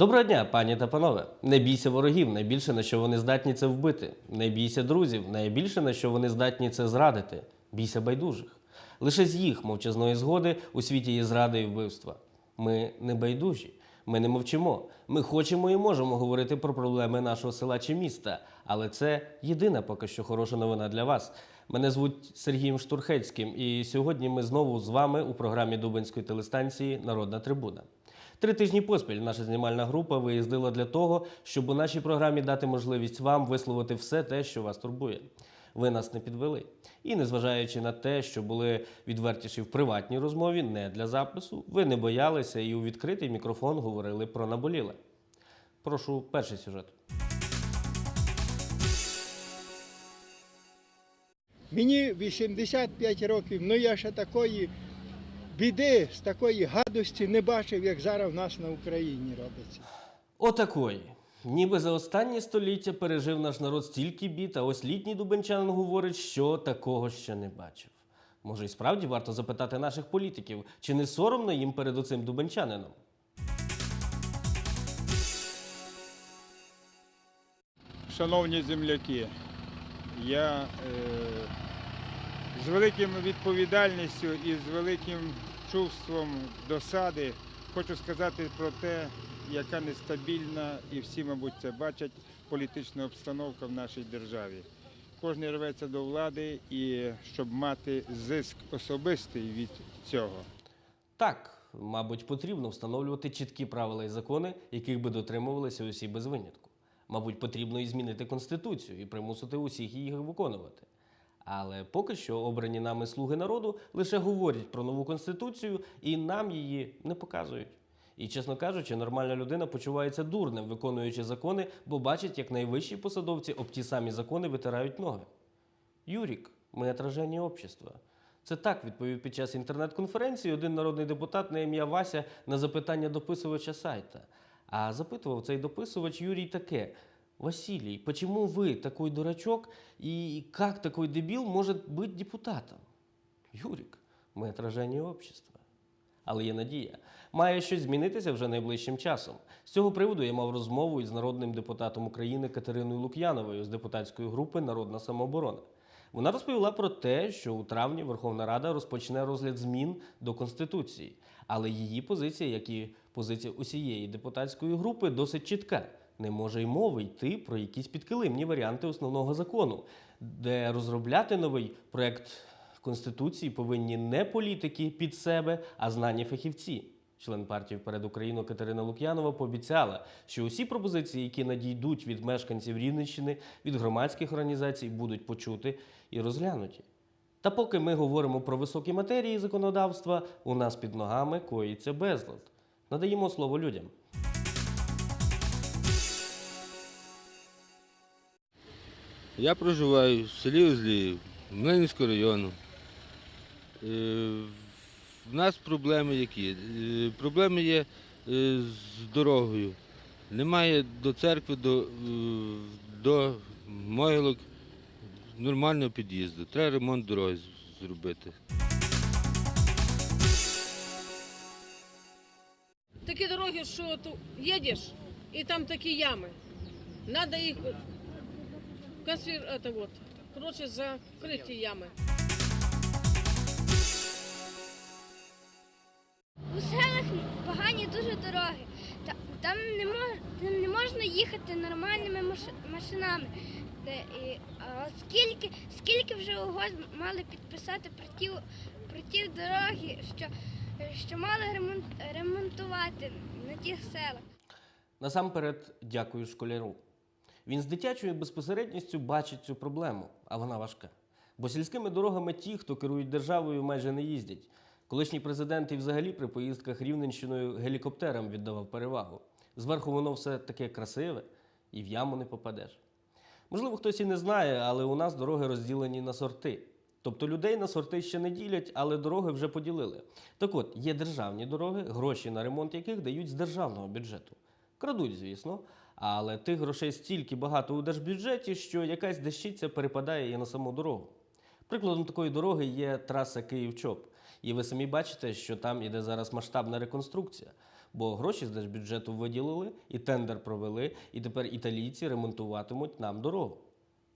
Доброго дня, пані та панове. Не бійся ворогів, найбільше на що вони здатні це вбити. Не бійся друзів, найбільше на що вони здатні це зрадити. Бійся байдужих. Лише з їх мовчазної згоди у світі є зрада і вбивства. Ми не байдужі, ми не мовчимо. Ми хочемо і можемо говорити про проблеми нашого села чи міста, але це єдина поки що хороша новина для вас. Мене звуть Сергієм Штурхецьким, і сьогодні ми знову з вами у програмі Дубинської телестанції Народна трибуна. Три тижні поспіль наша знімальна група виїздила для того, щоб у нашій програмі дати можливість вам висловити все те, що вас турбує. Ви нас не підвели. І незважаючи на те, що були відвертіші в приватній розмові, не для запису, ви не боялися і у відкритий мікрофон говорили про наболіле. Прошу перший сюжет. Мені 85 років, ну я ще такої біди, з такої гадості не бачив, як зараз в нас на Україні робиться. Отакої. Ніби за останні століття пережив наш народ стільки бід, а ось літній дубенчанин говорить, що такого ще не бачив. Може, і справді варто запитати наших політиків, чи не соромно їм перед оцим дубенчанином? Шановні земляки, я е, з великим відповідальністю і з великим чувством досади хочу сказати про те, яка нестабільна, і всі, мабуть, це бачать, політична обстановка в нашій державі. Кожен рветься до влади і щоб мати зиск особистий від цього. Так, мабуть, потрібно встановлювати чіткі правила і закони, яких би дотримувалися усі без винятку. Мабуть, потрібно і змінити конституцію і примусити усіх її виконувати. Але поки що обрані нами слуги народу лише говорять про нову конституцію і нам її не показують. І, чесно кажучи, нормальна людина почувається дурним, виконуючи закони, бо бачить, як найвищі посадовці об ті самі закони витирають ноги. Юрік, ми отраження общества. Це так відповів під час інтернет-конференції один народний депутат на ім'я Вася на запитання дописувача сайта. А запитував цей дописувач Юрій таке: Василий, почему вы такой дурачок и как такой дебил может быть депутатом? Юрік, ми отраження общества. Але є надія. Має щось змінитися вже найближчим часом. З цього приводу я мав розмову із народним депутатом України Катериною Лук'яновою з депутатської групи Народна самооборона. Вона розповіла про те, що у травні Верховна Рада розпочне розгляд змін до Конституції. Але її позиція, як і позиція усієї депутатської групи, досить чітка. Не може й мови йти про якісь підкилимні варіанти основного закону, де розробляти новий проект Конституції повинні не політики під себе, а знані фахівці. Член партії «Вперед Україну» Катерина Лук'янова пообіцяла, що усі пропозиції, які надійдуть від мешканців Рівненщини, від громадських організацій, будуть почуті і розглянуті. Та поки ми говоримо про високі матерії законодавства, у нас під ногами коїться безлад. Надаємо слово людям. Я проживаю в селі Озліїв, Млинівського району. Е, В нас проблеми які? Е, Проблеми є е, з дорогою. Немає до церкви, до, до могилок нормального під'їзду. Треба ремонт дороги зробити. Такі дороги, що ти їдеш, і там такі ями. Надо їх вот, закрити ями. У селах погані дуже дороги. Там не, мож, там не можна їхати нормальними машинами. А скільки, скільки вже угод мали підписати про ті, про ті дороги, що, що мали ремонт, ремонтувати на тих селах. Насамперед, дякую школяру. Він з дитячою безпосередністю бачить цю проблему, а вона важка. Бо сільськими дорогами ті, хто керують державою, майже не їздять. Колишній президент і взагалі при поїздках Рівненщиною гелікоптерам віддавав перевагу. Зверху воно все таке красиве і в яму не попадеш. Можливо, хтось і не знає, але у нас дороги розділені на сорти. Тобто людей на сорти ще не ділять, але дороги вже поділили. Так от, є державні дороги, гроші на ремонт яких дають з державного бюджету. Крадуть, звісно, але тих грошей стільки багато у держбюджеті, що якась дещиця перепадає і на саму дорогу. Прикладом такої дороги є траса Київ-Чоп. І ви самі бачите, що там іде зараз масштабна реконструкція. Бо гроші з держбюджету виділили, і тендер провели, і тепер італійці ремонтуватимуть нам дорогу.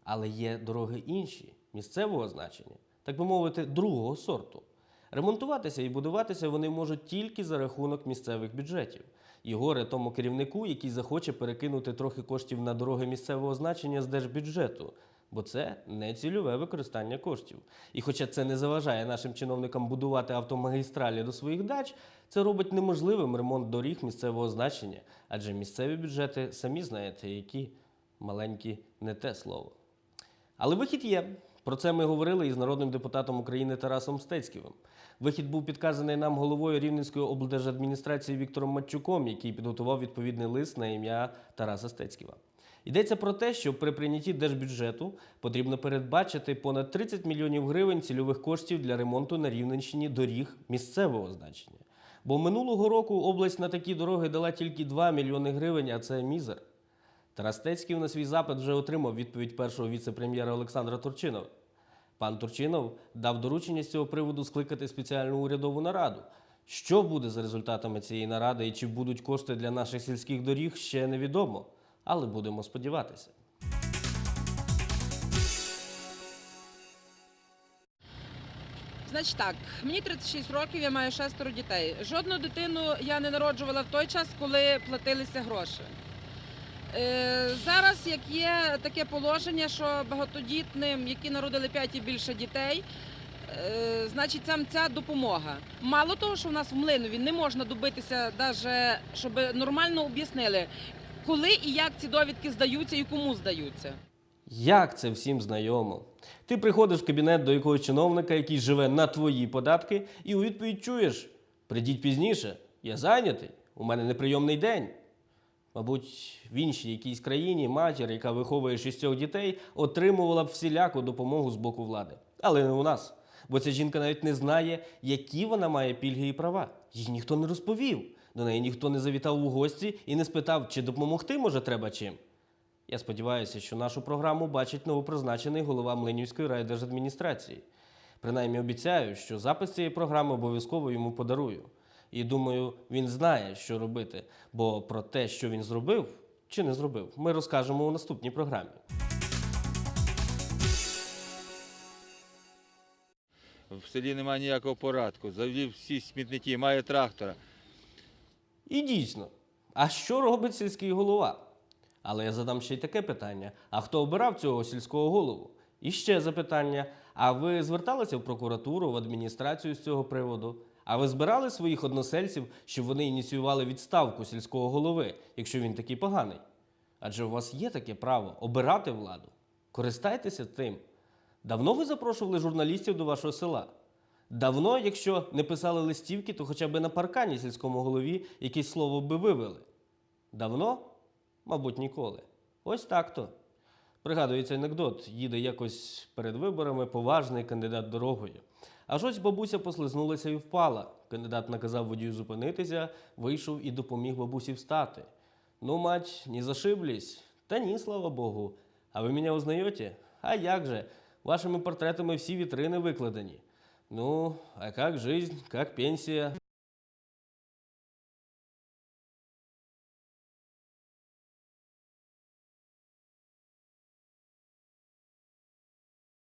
Але є дороги інші, місцевого значення, так би мовити, другого сорту. Ремонтуватися і будуватися вони можуть тільки за рахунок місцевих бюджетів. І горе тому керівнику, який захоче перекинути трохи коштів на дороги місцевого значення з держбюджету, бо це не цільове використання коштів. І хоча це не заважає нашим чиновникам будувати автомагістралі до своїх дач, це робить неможливим ремонт доріг місцевого значення, адже місцеві бюджети самі знаєте, які маленькі не те слово. Але вихід є. Про це ми говорили із народним депутатом України Тарасом Стецьківим. Вихід був підказаний нам головою Рівненської облдержадміністрації Віктором Матчуком, який підготував відповідний лист на ім'я Тараса Стецьківа. Йдеться про те, що при прийнятті держбюджету потрібно передбачити понад 30 мільйонів гривень цільових коштів для ремонту на Рівненщині доріг місцевого значення. Бо минулого року область на такі дороги дала тільки 2 мільйони гривень, а це мізер. Тарас Стецьків на свій запит вже отримав відповідь першого віце-прем'єра Олександра Турчинова. Пан Турчинов дав доручення з цього приводу скликати спеціальну урядову нараду. Що буде за результатами цієї наради і чи будуть кошти для наших сільських доріг, ще невідомо. Але будемо сподіватися. Значить так, мені 36 років, я маю шестеро дітей. Жодну дитину я не народжувала в той час, коли платилися гроші. Е, зараз, як є таке положення, що багатодітним, які народили 5 і більше дітей, е, значить ця, ця допомога. Мало того, що в нас в Млинові не можна добитися, даже, щоб нормально об'яснили, коли і як ці довідки здаються і кому здаються. Як це всім знайомо? Ти приходиш в кабінет до якогось чиновника, який живе на твої податки, і у відповідь чуєш: прийдіть пізніше, я зайнятий, у мене неприйомний день. Мабуть, в іншій якійсь країні матір, яка виховує шістьох дітей, отримувала б всіляку допомогу з боку влади. Але не у нас. Бо ця жінка навіть не знає, які вона має пільги і права. Їй ніхто не розповів. До неї ніхто не завітав у гості і не спитав, чи допомогти може треба чим. Я сподіваюся, що нашу програму бачить новопризначений голова Млинівської райдержадміністрації. Принаймні обіцяю, що запис цієї програми обов'язково йому подарую. І думаю, він знає, що робити, бо про те, що він зробив чи не зробив, ми розкажемо у наступній програмі. В селі немає ніякого порядку. Завів всі смітники, має трактора. І дійсно, а що робить сільський голова? Але я задам ще й таке питання: а хто обирав цього сільського голову? І ще запитання: а ви зверталися в прокуратуру, в адміністрацію з цього приводу? А ви збирали своїх односельців, щоб вони ініціювали відставку сільського голови, якщо він такий поганий? Адже у вас є таке право обирати владу. Користайтеся тим. Давно ви запрошували журналістів до вашого села? Давно, якщо не писали листівки, то хоча б на паркані сільському голові якесь слово би вивели. Давно? Мабуть, ніколи. Ось так то. Пригадується анекдот: їде якось перед виборами поважний кандидат дорогою. Аж ось бабуся послизнулася і впала. Кандидат наказав водію зупинитися, вийшов і допоміг бабусі встати. Ну, мать, не зашиблись? Та ні, слава Богу. А ви мене узнаєте? А як же? Вашими портретами всі вітрини викладені. Ну, а как жизнь, как пенсия?